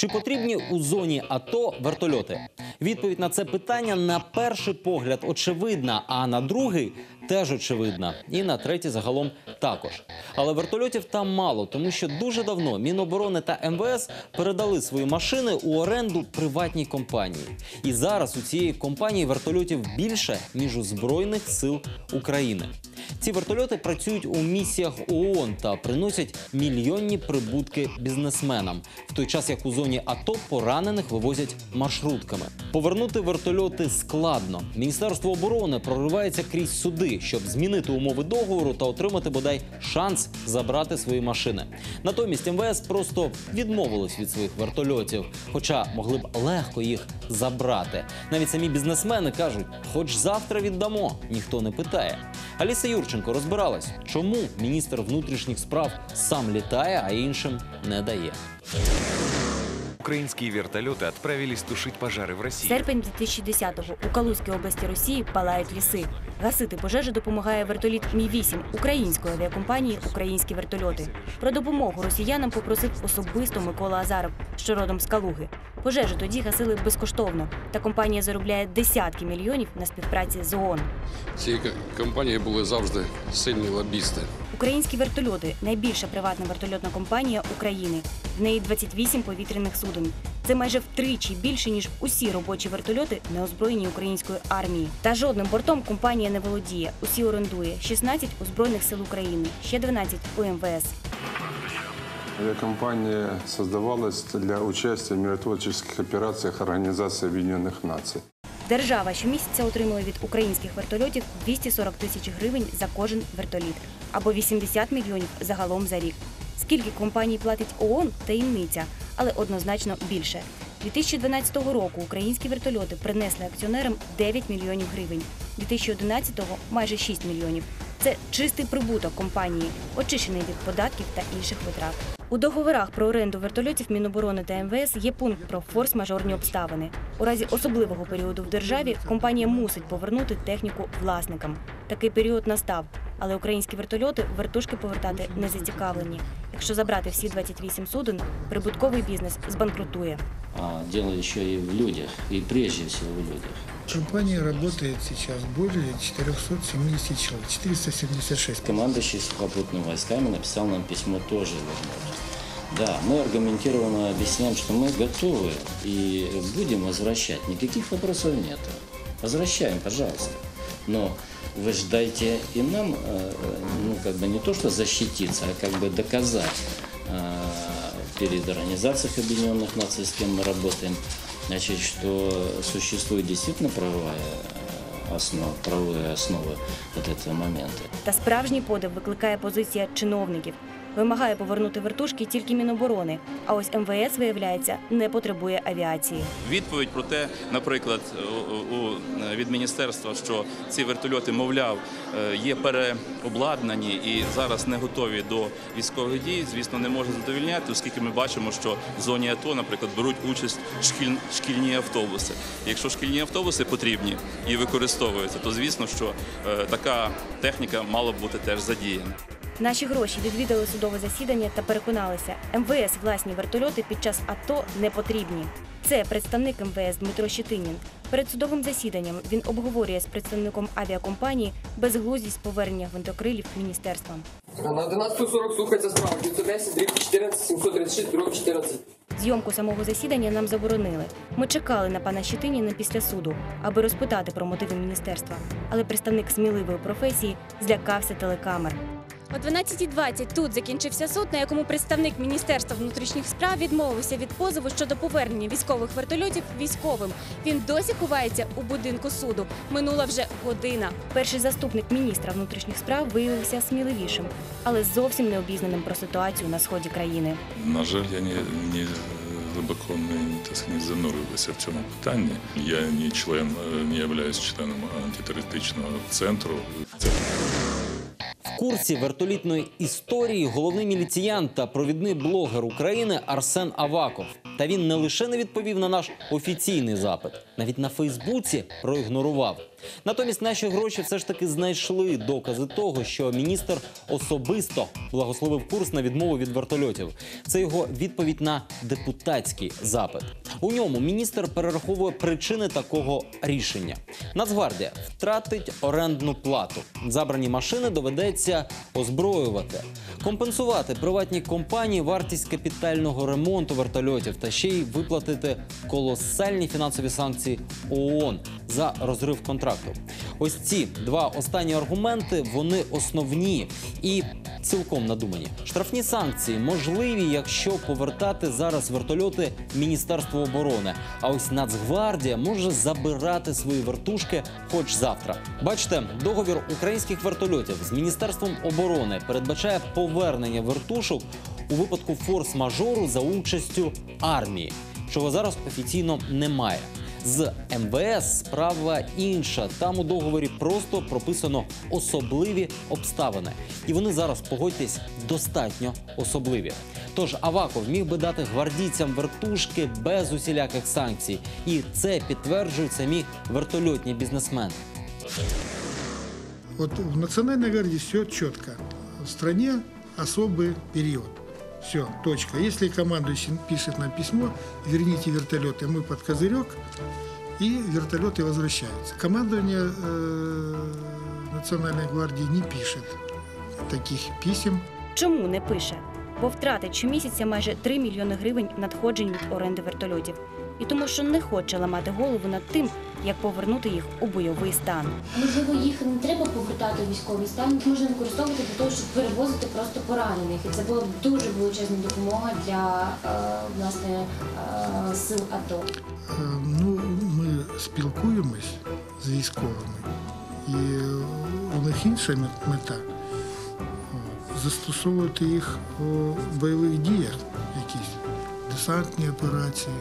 Чи потрібні у зоні АТО вертольоти? Відповідь на це питання на перший погляд очевидна, а на другий теж очевидна. І на третій загалом також. Але вертольотів там мало, тому що дуже давно Міноборони та МВС передали свої машини у оренду приватній компанії. І зараз у цієї компанії вертольотів більше ніж у збройних сил України. Ці вертольоти працюють у місіях ООН та приносять мільйонні прибутки бізнесменам, в той час як у зоні АТО поранених вивозять маршрутками. Повернути вертольоти складно. Міністерство оборони проривається крізь суди, щоб змінити умови договору та отримати бодай шанс забрати свої машини. Натомість МВС просто відмовилось від своїх вертольотів, хоча могли б легко їх забрати. Навіть самі бізнесмени кажуть, хоч завтра віддамо, ніхто не питає. Аліса Юрченко розбиралась, чому міністр внутрішніх справ сам літає, а іншим не дає. Украинские вертолеты отправились тушить пожары в России. Серпень 2010-го у Калузькій області Росії палають ліси. Гасити пожежу допомагає вертоліт Мі-8 української авіакомпанії Українські вертольоти. Про допомогу росіянам попросив особисто Микола Азаров, що родом з Калуги. Пожежу тоді гасили безкоштовно, та компанія заробляє десятки мільйонів на співпраці з ООН. Цієї компанії були завжди сильні лобісти. Українські вертольоти найбільша приватна вертольотна компанія України. В неї 28 повітряних суден. Це майже втричі більше ніж усі робочі вертольоти, неозброєні української армії. Та жодним бортом компанія не володіє. Усі орендує 16 у збройних сил України, ще 12 у МВС. Авиакомпания создавалась для участия в миротворческих операциях Организации Объединенных Наций. Держава щомісяця отримує від українських вертольотів 240 тисяч гривень за кожен вертоліт або 80 мільйонів загалом за рік. Скільки компаній платить ООН – таємниця, але однозначно більше. 2012 року українські вертольоти принесли акціонерам 9 мільйонів гривень, 2011-го – майже 6 мільйонів. Це чистий прибуток компанії, очищений від податків та інших витрат. У договорах про оренду вертольотів Міноборони та МВС є пункт про форс-мажорні обставини. У разі особливого періоду в державі компанія мусить повернути техніку власникам. Такий період настав, але українські вертольоти вертушки повертати не зацікавлені. Якщо забрати всі 28 суден, прибутковий бізнес збанкрутує. А дело еще и в людях, и прежде всего в людях. Компания работает сейчас более 470 человек, 476. Командующий сухопутными войсками написал нам письмо тоже возможно. Да, мы аргументированно объясняем, что мы готовы и будем возвращать. Никаких вопросов нет. Возвращаем, пожалуйста. Но вы ж дайте и нам, э, ну, как бы не то, что защититься, а как бы доказать э, перед Организацией Объединенных Наций, с кем мы работаем, значит, что существует действительно правовая э, основа, правовые основы вот этого момента. Та справжній подив викликає позиція чиновників. Вимагає повернути вертушки тільки Міноборони. А ось МВС, виявляється, не потребує авіації. Відповідь про те, наприклад, у, від міністерства, що ці вертольоти, мовляв, е, є переобладнані і зараз не готові до військових дій, звісно, не може задовільняти, оскільки ми бачимо, що в зоні АТО, наприклад, беруть участь шкіль, шкільні автобуси. Якщо шкільні автобуси потрібні і використовуються, то звісно, що е, така техніка мала б бути теж задіяна. Наші гроші відвідали судове засідання та переконалися, МВС власні вертольоти під час АТО не потрібні. Це представник МВС Дмитро Щетинін. Перед судовим засіданням він обговорює з представником авіакомпанії безглуздість повернення гвинтокрилів міністерствам. На 11.40 слухається справа 910 дріб 14 736 дріб 14. Зйомку самого засідання нам заборонили. Ми чекали на пана Щетиніна після суду, аби розпитати про мотиви міністерства. Але представник сміливої професії злякався телекамер. О 12.20 тут закінчився суд, на якому представник Міністерства внутрішніх справ відмовився від позову щодо повернення військових вертольотів військовим. Він досі ховається у будинку суду. Минула вже година. Перший заступник міністра внутрішніх справ виявився сміливішим, але зовсім не обізнаним про ситуацію на сході країни. На жаль, я не, не глибоко не, так не занурився в цьому питанні. Я не член, е, не являюсь членом антитерористичного центру. Курсі вертолітної історії головний міліціянт та провідний блогер України Арсен Аваков. Та він не лише не відповів на наш офіційний запит, навіть на Фейсбуці проігнорував. Натомість наші гроші все ж таки знайшли докази того, що міністр особисто благословив курс на відмову від вертольотів. Це його відповідь на депутатський запит. У ньому міністр перераховує причини такого рішення. Нацгвардія втратить орендну плату. Забрані машини доведеться озброювати, компенсувати приватній компанії вартість капітального ремонту вертольотів та ще й виплатити колосальні фінансові санкції ООН за розрив контракту. Ось ці два останні аргументи вони основні і цілком надумані. Штрафні санкції можливі, якщо повертати зараз вертольоти Міністерству оборони. А ось Нацгвардія може забирати свої вертушки хоч завтра. Бачите, договір українських вертольотів з міністерством оборони передбачає повернення вертушок у випадку форс-мажору за участю армії, чого зараз офіційно немає. З МВС справа інша. Там у договорі просто прописано особливі обставини, і вони зараз погодьтесь достатньо особливі. Тож Аваков міг би дати гвардійцям вертушки без усіляких санкцій, і це підтверджують самі вертольотні бізнесмени. Вот в Национальной гвардии все четко. В стране особый период. Все, точка. Если командующий пишет нам письмо, верните вертолеты, мы под козырек, и вертолеты возвращаются. Командование э, Национальной гвардии не пишет таких писем. Чому не пише? Бо втратить щомісяця майже 3 мільйони гривень надходжень від оренди вертольотів. І тому, що не хоче ламати голову над тим, як повернути їх у бойовий стан. Можливо, їх не треба повертати у військовий стан, їх можна використовувати для того, щоб перевозити просто поранених. І це була б дуже величезна допомога для е, власне е, сил АТО. Е, Ну, ми спілкуємось з військовими, і у них інша мета застосовувати їх у бойових діях, якісь десантні операції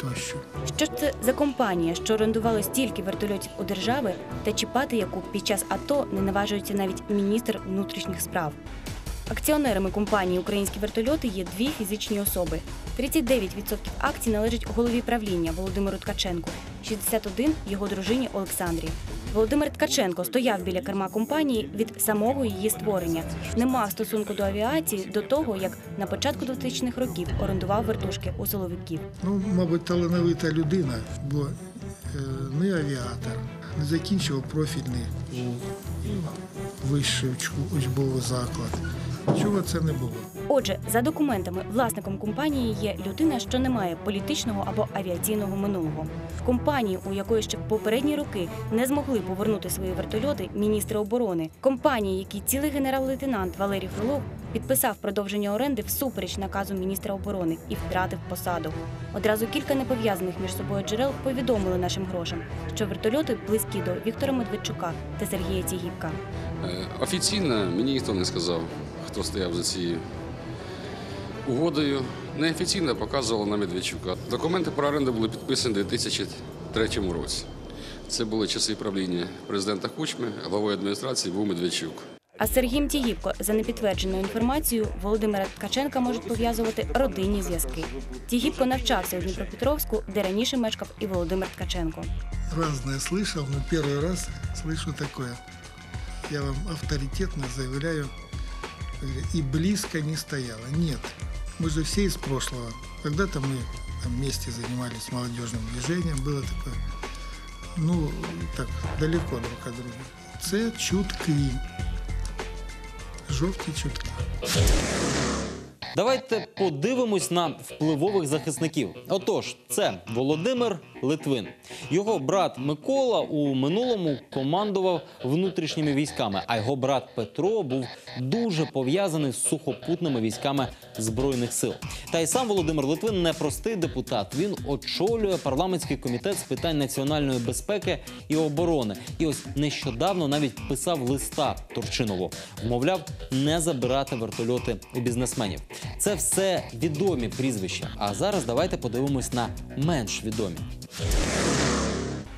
тощо. Що це за компанія, що орендувала стільки вертольотів у держави, та чіпати яку під час АТО не наважується навіть міністр внутрішніх справ. Акціонерами компанії Українські вертольоти є дві фізичні особи. 39% акцій належить голові правління Володимиру Ткаченку, 61 – його дружині Олександрі. Володимир Ткаченко стояв біля керма компанії від самого її створення. Не мав стосунку до авіації до того, як на початку 2000-х років орендував вертушки у силовиків. Ну, мабуть, талановита людина, бо е, не авіатор, не закінчував профільний вищий уч- учбовий заклад. Чого це не було? Отже, за документами, власником компанії є людина, що не має політичного або авіаційного минулого. Компанії, у якої ще в попередні роки не змогли повернути свої вертольоти міністри оборони. Компанії, які цілий генерал-лейтенант Валерій Фролов підписав продовження оренди всупереч наказу міністра оборони і втратив посаду. Одразу кілька непов'язаних між собою джерел повідомили нашим грошам, що вертольоти близькі до Віктора Медведчука та Сергія Тігіпка. Е, Офіційно мені ніхто не сказав, хто стояв за цією угодою. Неофіційно показувало на Медведчука. Документи про оренду були підписані у 2003 році. Це були часи правління президента Кучми, главою адміністрації був Медведчук. А з Сергієм Тігіпко за непідтвердженою інформацією Володимира Ткаченка можуть пов'язувати родинні зв'язки. Тігіпко навчався у Дніпропетровську, де раніше мешкав і Володимир Ткаченко. Разное слышал, но первый раз слышу такое. Я вам авторитетно заявляю, И близко не стояло. Нет, мы же все из прошлого. Когда-то мы там вместе занимались молодежным движением, было такое, ну, так, далеко друг от друга. Це чутки. Жовті чутки. Давайте подивимось на впливових захисників. Отож, це Володимир Литвин. Його брат Микола у минулому командував внутрішніми військами, а його брат Петро був дуже пов'язаний з сухопутними військами збройних сил. Та й сам Володимир Литвин не простий депутат. Він очолює парламентський комітет з питань національної безпеки і оборони. І ось нещодавно навіть писав листа Турчинову, вмовляв не забирати вертольоти у бізнесменів. Це все відомі прізвища. А зараз давайте подивимось на менш відомі.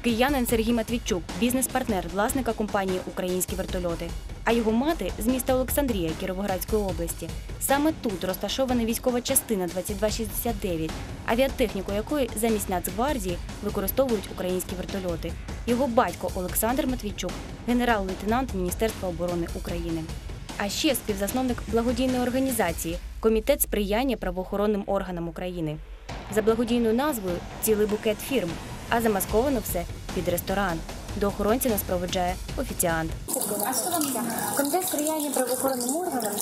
Киянин Сергій Матвійчук, бізнес-партнер власника компанії Українські вертольоти. а його мати з міста Олександрія Кіровоградської області. Саме тут розташована військова частина 2269, авіатехніку якої замість Нацгвардії використовують українські вертольоти. Його батько Олександр Матвійчук, генерал-лейтенант Міністерства оборони України. А ще співзасновник благодійної організації Комітет сприяння правоохоронним органам України. За благодійною назвою цілий букет фірм, а замасковано все під ресторан. До охоронця нас проведжає офіціант. Комітет сприяння правоохоронним органам.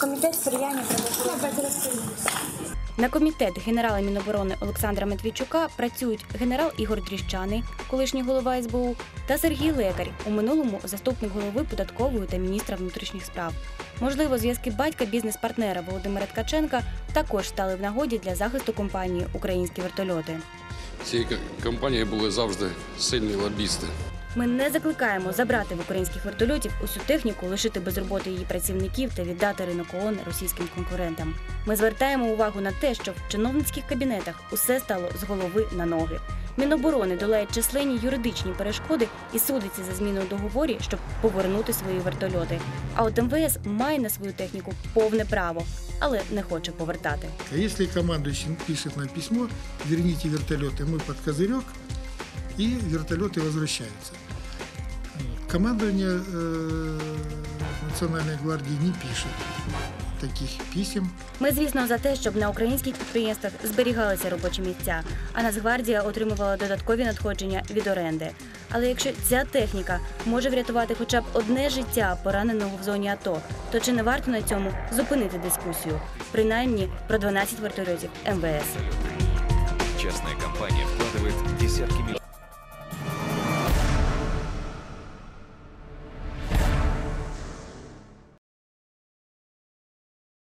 Комітет сприяння правоохоронним На комітет генерала Міноборони Олександра Медведчука працюють генерал Ігор Дріщаний, колишній голова СБУ, та Сергій Лекар, у минулому заступник голови податкової та міністра внутрішніх справ. Можливо, зв'язки батька бізнес-партнера Володимира Ткаченка також стали в нагоді для захисту компанії Українські вертольоти. Цієї компанії були завжди сильні лобісти. Ми не закликаємо забрати в українських вертольотів усю техніку, лишити без роботи її працівників та віддати ринок ООН російським конкурентам. Ми звертаємо увагу на те, що в чиновницьких кабінетах усе стало з голови на ноги. Міноборони долає численні юридичні перешкоди і судиться за зміну у договорі, щоб повернути свої вертольоти. А от МВС має на свою техніку повне право, але не хоче повертати. А если командующий пишет нам письмо, верните вертолеты, мы под козырек, и вертолеты возвращаются. Вот. Командование э, Национальной гвардии не пишет таких писем. Ми, звісно, за те, щоб на українських підприємствах зберігалися робочі місця, а Нацгвардія отримувала додаткові надходження від оренди. Але якщо ця техніка може врятувати хоча б одне життя пораненого в зоні АТО, то чи не варто на цьому зупинити дискусію? Принаймні про 12 вертольотів МВС. Частная компания вкладывает десятки миллионов.